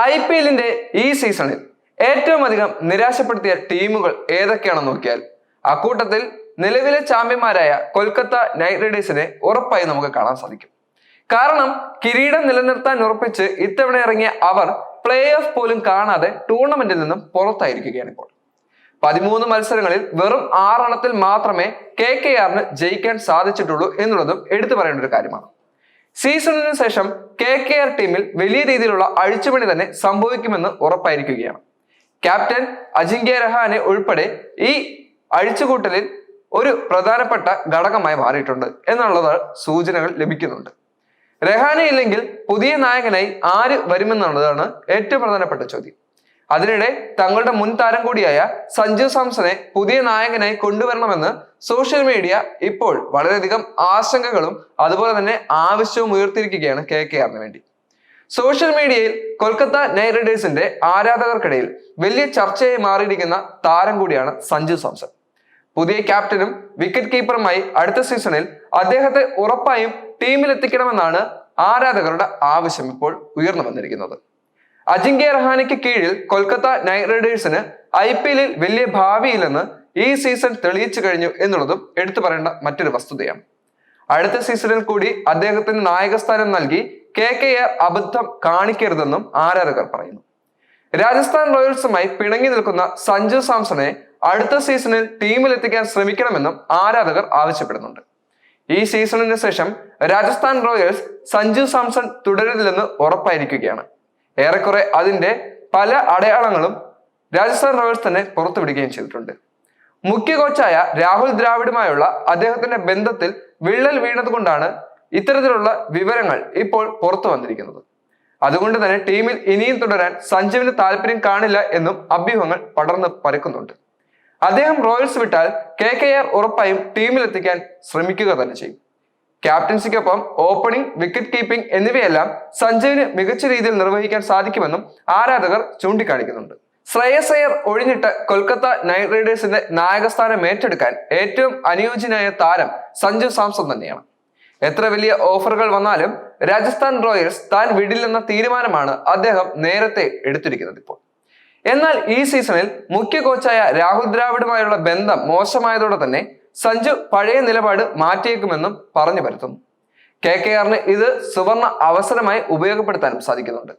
I P എല്ലിന്റെ ഈ സീസണിൽ ഏറ്റവും അധികം നിരാശപ്പെടുത്തിയ ടീമുകൾ ഏതൊക്കെയാണെന്ന് നോക്കിയാൽ അക്കൂട്ടത്തിൽ നിലവിലെ ചാമ്പ്യന്മാരായ കൊൽക്കത്ത നൈറ്റ് റൈഡേഴ്സിനെ ഉറപ്പായി നമുക്ക് കാണാൻ സാധിക്കും. കാരണം കിരീടം നിലനിർത്താൻ ഉറപ്പിച്ച് ഇത്തവണ ഇറങ്ങിയ അവർ പ്ലേ ഓഫ് പോലും കാണാതെ ടൂർണമെന്റിൽ നിന്നും പുറത്തായിരിക്കുകയാണ് ഇപ്പോൾ. പതിമൂന്ന് മത്സരങ്ങളിൽ വെറും ആറെണ്ണത്തിൽ മാത്രമേ കെ കെ ആറിന് ജയിക്കാൻ സാധിച്ചിട്ടുള്ളൂ എന്നുള്ളതും എടുത്തു പറയേണ്ട ഒരു കാര്യമാണ്. സീസണിന് ശേഷം കെ കെ ആർ ടീമിൽ വലിയ രീതിയിലുള്ള അഴിച്ചുപണി തന്നെ സംഭവിക്കുമെന്ന് ഉറപ്പായിരിക്കുകയാണ്. ക്യാപ്റ്റൻ അജിങ്ക്യ രഹാനെ ഉൾപ്പെടെ ഈ അഴിച്ചുകൂട്ടലിൽ ഒരു പ്രധാനപ്പെട്ട ഘടകമായി മാറിയിട്ടുണ്ട് എന്നുള്ളത് സൂചനകൾ ലഭിക്കുന്നുണ്ട്. രഹാനെ ഇല്ലെങ്കിൽ പുതിയ നായകനായി ആര് വരുമെന്നുള്ളതാണ് ഏറ്റവും പ്രധാനപ്പെട്ട ചോദ്യം. അതിനിടെ തങ്ങളുടെ മുൻ താരം കൂടിയായ സഞ്ജു സാംസനെ പുതിയ നായകനായി കൊണ്ടുവരണമെന്ന് സോഷ്യൽ മീഡിയ ഇപ്പോൾ വളരെയധികം ആശങ്കകളും അതുപോലെ തന്നെ ആവശ്യവും ഉയർത്തിയിരിക്കുകയാണ് കെ കെ ആറിന് വേണ്ടി. സോഷ്യൽ മീഡിയയിൽ കൊൽക്കത്ത നൈറ്റ് റൈഡേഴ്സിന്റെ ആരാധകർക്കിടയിൽ വലിയ ചർച്ചയായി മാറിയിരിക്കുന്ന താരം കൂടിയാണ് സഞ്ജു സാംസൺ. പുതിയ ക്യാപ്റ്റനും വിക്കറ്റ് കീപ്പറുമായി അടുത്ത സീസണിൽ അദ്ദേഹത്തെ ഉറപ്പായും ടീമിൽ എത്തിക്കണമെന്നാണ് ആരാധകരുടെ ആവശ്യം ഇപ്പോൾ ഉയർന്നു വന്നിരിക്കുന്നത്. അജിങ്ക്യ റഹാനയ്ക്ക് കീഴിൽ കൊൽക്കത്ത നൈറ്റ് റൈഡേഴ്സിന് ഐ പി എല്ലിൽ വലിയ ഭാവിയില്ലെന്ന് ഈ സീസൺ തെളിയിച്ചു കഴിഞ്ഞു എന്നുള്ളതും എടുത്തു പറയേണ്ട മറ്റൊരു വസ്തുതയാണ്. അടുത്ത സീസണിൽ കൂടി അദ്ദേഹത്തിന് നായകസ്ഥാനം നൽകി കെ കെ ആർ അബദ്ധം കാണിക്കരുതെന്നും ആരാധകർ പറയുന്നു. രാജസ്ഥാൻ റോയൽസുമായി പിണങ്ങി നിൽക്കുന്ന സഞ്ജു സാംസണെ അടുത്ത സീസണിൽ ടീമിലെത്തിക്കാൻ ശ്രമിക്കണമെന്നും ആരാധകർ ആവശ്യപ്പെടുന്നുണ്ട്. ഈ സീസണിന് ശേഷം രാജസ്ഥാൻ റോയൽസ് സഞ്ജു സാംസൺ തുടരില്ലെന്ന് ഉറപ്പായിരിക്കുകയാണ്. ഏറെക്കുറെ അതിന്റെ പല അടയാളങ്ങളും രാജസ്ഥാൻ റോയൽസ് തന്നെ പുറത്തുവിടുകയും ചെയ്തിട്ടുണ്ട്. മുഖ്യ കോച്ചായ രാഹുൽ ദ്രാവിഡുമായുള്ള അദ്ദേഹത്തിന്റെ ബന്ധത്തിൽ വിള്ളൽ വീണതുകൊണ്ടാണ് ഇത്തരത്തിലുള്ള വിവരങ്ങൾ ഇപ്പോൾ പുറത്തു വന്നിരിക്കുന്നത്. അതുകൊണ്ട് തന്നെ ടീമിൽ ഇനിയും തുടരാൻ സഞ്ജുവിന് താല്പര്യം കാണില്ല എന്നും അഭ്യൂഹങ്ങൾ പടർന്ന് പരക്കുന്നുണ്ട്. അദ്ദേഹം റോയൽസ് വിട്ടാൽ കെ കെ ആർ ഉറപ്പായും ടീമിലെത്തിക്കാൻ ശ്രമിക്കുക തന്നെ ചെയ്യും. ക്യാപ്റ്റൻസിക്കൊപ്പം ഓപ്പണിംഗ് വിക്കറ്റ് കീപ്പിംഗ് എന്നിവയെല്ലാം സഞ്ജയിന് മികച്ച രീതിയിൽ നിർവഹിക്കാൻ സാധിക്കുമെന്നും ആരാധകർ ചൂണ്ടിക്കാണിക്കുന്നുണ്ട്. ശ്രേയസ് അയ്യർ ഒഴിഞ്ഞിട്ട് കൊൽക്കത്ത നൈറ്റ് റൈഡേഴ്സിന്റെ നായകസ്ഥാനം ഏറ്റെടുക്കാൻ ഏറ്റവും അനുയോജ്യനായ താരം സഞ്ജു സാംസൺ തന്നെയാണ്. എത്ര വലിയ ഓഫറുകൾ വന്നാലും രാജസ്ഥാൻ റോയൽസ് താൻ വിടില്ലെന്ന തീരുമാനമാണ് അദ്ദേഹം നേരത്തെ എടുത്തിരിക്കുന്നത് ഇപ്പോൾ. എന്നാൽ ഈ സീസണിൽ മുഖ്യ കോച്ചായ രാഹുൽ ദ്രാവിഡുമായുള്ള ബന്ധം മോശമായതോടെ തന്നെ സഞ്ജു പഴയ നിലപാട് മാറ്റിയേക്കുമെന്നും പറഞ്ഞു വരുത്തുന്നു കെ കെ ആറിന് ഇത് സുവർണ അവസരമായി ഉപയോഗപ്പെടുത്താനും സാധിക്കുന്നുണ്ട്.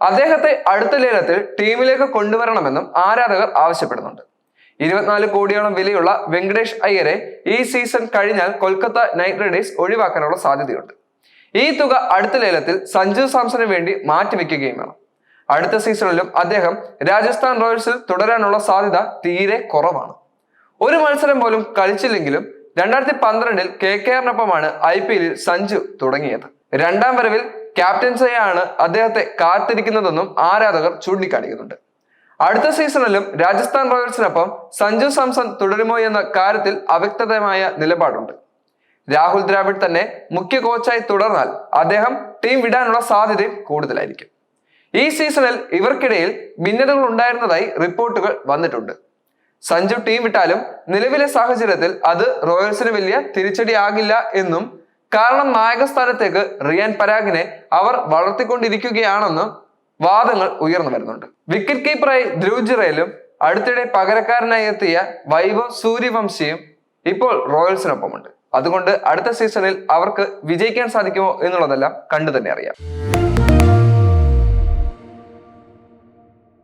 അദ്ദേഹത്തെ അടുത്ത ലേലത്തിൽ ടീമിലേക്ക് കൊണ്ടുവരണമെന്നും ആരാധകർ ആവശ്യപ്പെടുന്നുണ്ട്. ഇരുപത്തിനാല് കോടിയോളം വിലയുള്ള വെങ്കടേഷ് അയ്യരെ ഈ സീസൺ കഴിഞ്ഞാൽ കൊൽക്കത്ത നൈറ്റ് റൈഡേഴ്സ് ഒഴിവാക്കാനുള്ള സാധ്യതയുണ്ട്. ഈ തുക അടുത്ത ലേലത്തിൽ സഞ്ജു സാംസന് വേണ്ടി മാറ്റിവെക്കുകയും വേണം. അടുത്ത സീസണിലും അദ്ദേഹം രാജസ്ഥാൻ റോയൽസിൽ തുടരാനുള്ള സാധ്യത തീരെ കുറവാണ്. ഒരു മത്സരം പോലും കളിച്ചില്ലെങ്കിലും രണ്ടായിരത്തി പന്ത്രണ്ടിൽ കെ കെ ആറിനൊപ്പമാണ് ഐ പി എല്ലിൽ സഞ്ജു തുടങ്ങിയത്. രണ്ടാം വരവിൽ ക്യാപ്റ്റൻസിയാണ് അദ്ദേഹത്തെ കാത്തിരിക്കുന്നതെന്നും ആരാധകർ ചൂണ്ടിക്കാണിക്കുന്നുണ്ട്. അടുത്ത സീസണിലും രാജസ്ഥാൻ റോയൽസിനൊപ്പം സഞ്ജു സാംസൺ തുടരുമോ എന്ന കാര്യത്തിൽ അവ്യക്തതമായ നിലപാടുണ്ട്. രാഹുൽ ദ്രാവിഡ് തന്നെ മുഖ്യ കോച്ചായി തുടർന്നാൽ അദ്ദേഹം ടീം വിടാനുള്ള സാധ്യതയും കൂടുതലായിരിക്കും. ഈ സീസണിൽ ഇവർക്കിടയിൽ ഭിന്നതകൾ ഉണ്ടായിരുന്നതായി റിപ്പോർട്ടുകൾ വന്നിട്ടുണ്ട്. സഞ്ജു ടീം വിട്ടാലും നിലവിലെ സാഹചര്യത്തിൽ അത് റോയൽസിന് വലിയ തിരിച്ചടിയാകില്ല എന്നും കാരണം നായക സ്ഥാനത്തേക്ക് റിയാൻ പരാഗിനെ അവർ വളർത്തിക്കൊണ്ടിരിക്കുകയാണെന്നും വാദങ്ങൾ ഉയർന്നു വരുന്നുണ്ട്. വിക്കറ്റ് കീപ്പറായി ധ്രുവ് ജിറയിലും അടുത്തിടെ പകരക്കാരനായി എത്തിയ വൈഭവ് സൂര്യവംശിയും ഇപ്പോൾ റോയൽസിനൊപ്പമുണ്ട്. അതുകൊണ്ട് അടുത്ത സീസണിൽ അവർക്ക് വിജയിക്കാൻ സാധിക്കുമോ എന്നുള്ളതെല്ലാം കണ്ടു തന്നെ അറിയാം.